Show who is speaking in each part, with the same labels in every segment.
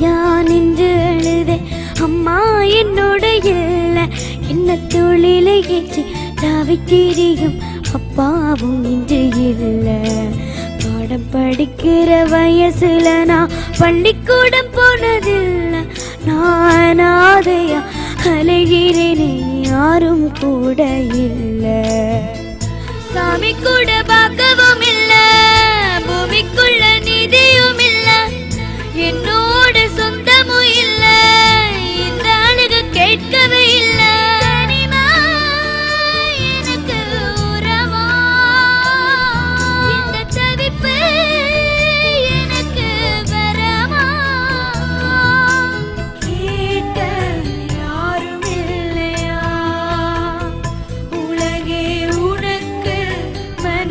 Speaker 1: தன்னந்தனியா நின்று அழுத அம்மா என்னோட இல்ல. என்ன தொழிலை ஏற்றி தாவித்திரியும் அப்பாவும் இன்று இல்ல. பாடம் படிக்கிற வயசுல நான் பள்ளிக்கூடம் போனதில்லை. நான் ஆதையா அலைகிறேனே யாரும் கூட இல்லை. சாமி கூட பார்க்கவும் இல்லை.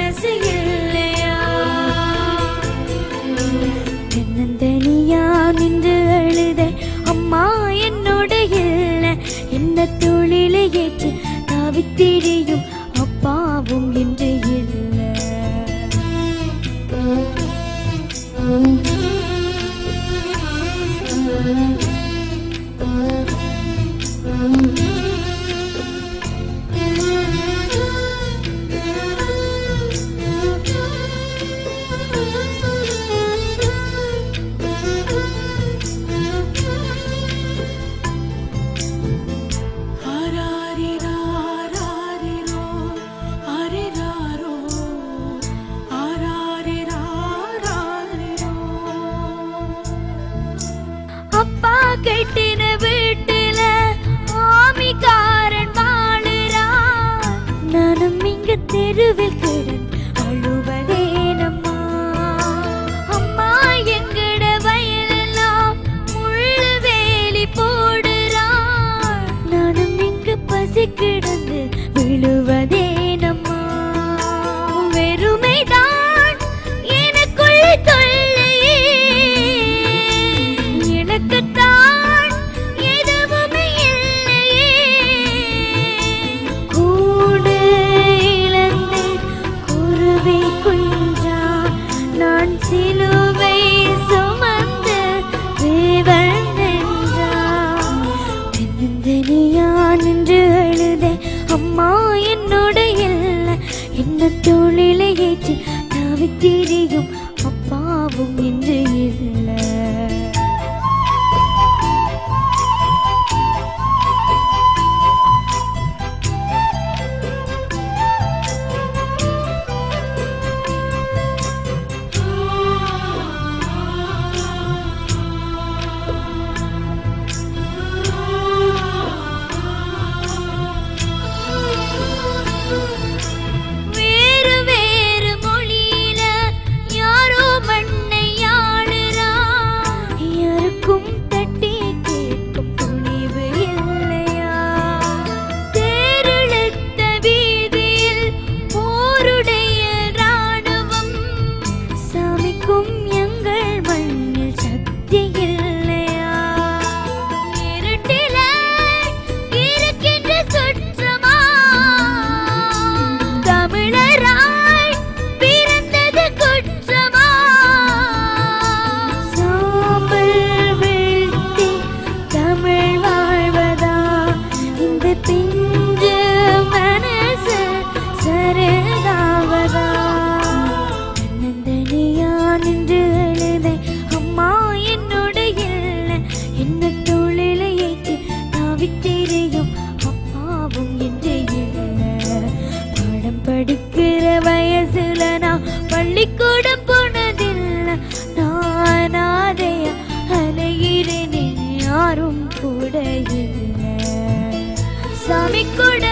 Speaker 1: மனசு இல்லையா தென்னந்தனியா நின்று அழுத அம்மா என்னோட இல்ல. என்ன தொழிலை ஏற்று தாவித்திரியும் அப்பாவும் என்று இல்லை.
Speaker 2: ஆராரிராராரிரோ,
Speaker 1: அம்மா என்னோட இல்ல என்ன தொழிலை ஏற்றி தவித்திரியும் அப்பாவும் சொல்லிக்கூட போனதில்லை நான் அதைய அலைகிறேனே யாரும் கூட இல்லை. சாமி கூட